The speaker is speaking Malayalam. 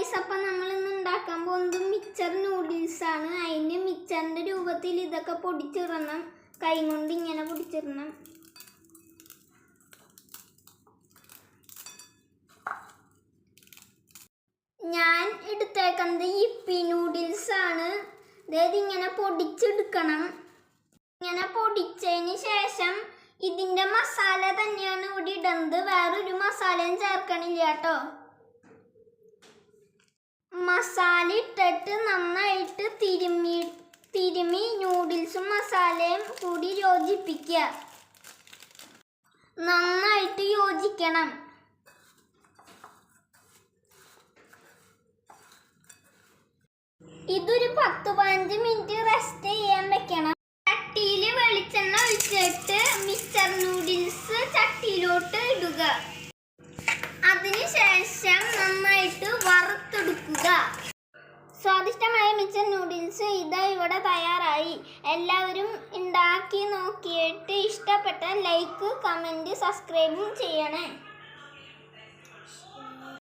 ഗൈസ് അപ്പം നമ്മൾ ഇന്ന് ഉണ്ടാക്കാൻ പോകുന്നത് മിക്സർ നൂഡിൽസ് ആണ് അതിന് മിക്സറിന്റെ രൂപത്തിൽ ഇതൊക്കെ പൊടിച്ചിടണം. കൈ കൊണ്ട് ഇങ്ങനെ പൊടിച്ചിടണം. ഞാൻ എടുത്തേക്കുന്നത് ഇപ്പി നൂഡിൽസ് ആണ് അതായത് ഇങ്ങനെ പൊടിച്ചെടുക്കണം. ഇങ്ങനെ പൊടിച്ചതിന് ശേഷം ഇതിന്റെ മസാല തന്നെയാണ് ഇവിടെ ഇടുന്നത് വേറൊരു മസാലയും ചേർക്കണില്ല കേട്ടോ. മസാല ഇട്ടിട്ട് നന്നായിട്ട് തിരുമ്മി തിരുമ്മി നൂഡിൽസും മസാലയും കൂടി യോജിപ്പിക്കുക നന്നായിട്ട് യോജിക്കണം. ഇതൊരു പത്ത് പതിനഞ്ച് മിനിറ്റ് റെസ്റ്റ് ചെയ്യാൻ വെക്കണം. ചട്ടിയിൽ വെളിച്ചെണ്ണ ഒഴിച്ചിട്ട് മിക്സർ നൂഡിൽസ് ചട്ടിയിലോട്ട് ഇടുക. സ്വാദിഷ്ടമായ മിച്ചർ നൂഡിൽസ് ഇതാ ഇവിടെ തയ്യാറായി. എല്ലാവരും ഉണ്ടാക്കി നോക്കിയിട്ട് ഇഷ്ടപ്പെട്ട ലൈക്ക് കമന്റ് സബ്സ്ക്രൈബും ചെയ്യണേ.